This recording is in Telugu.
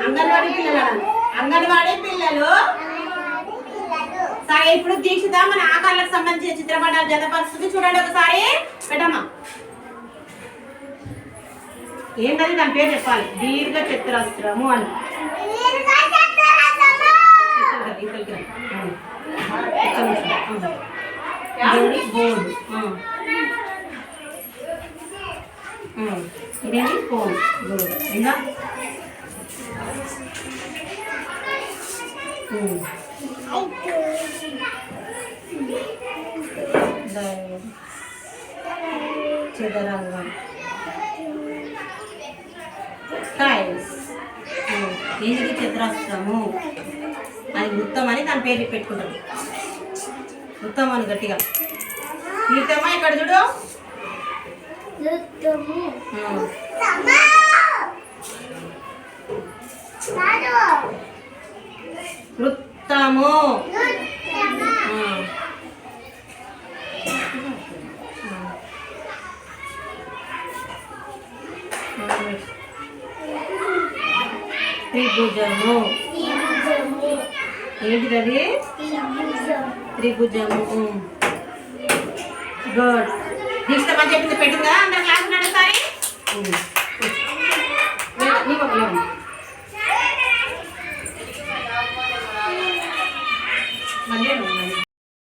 అంగన్వాడీ పిల్లలు అంగన్వాడీ పిల్లలు సరే ఇప్పుడు దీక్షిత మన ఆకారాలకు సంబంధించిన చిత్రపటాలు జతపరుస్తుంది చూడండి ఒకసారి పెట్టమ్మా ఏంటది దాని పేరు చెప్పాలి దీర్ఘ చతురస్రము అని. ఇదేంటి? బోర్డు ఆ. ఆ. ఇదేంటి ఫోన్ బోర్డు ఇంకా చదరంగం టైల్స్ దీనికి చతురస్రము అది వృత్తం అని దాని పేరు పెట్టుకుంటాం వృత్తం అని గట్టిగా గీతమ్మా ఇక్కడ చూడు ఆ. వృత్తము. ఆ. త్రిభుజము. ఏంటిది త్రిభుజము. గుడ్. దీక్ష మంచి పెట్టిందా? అందరు క్లాస్ నడుస్తాయి 慢点弄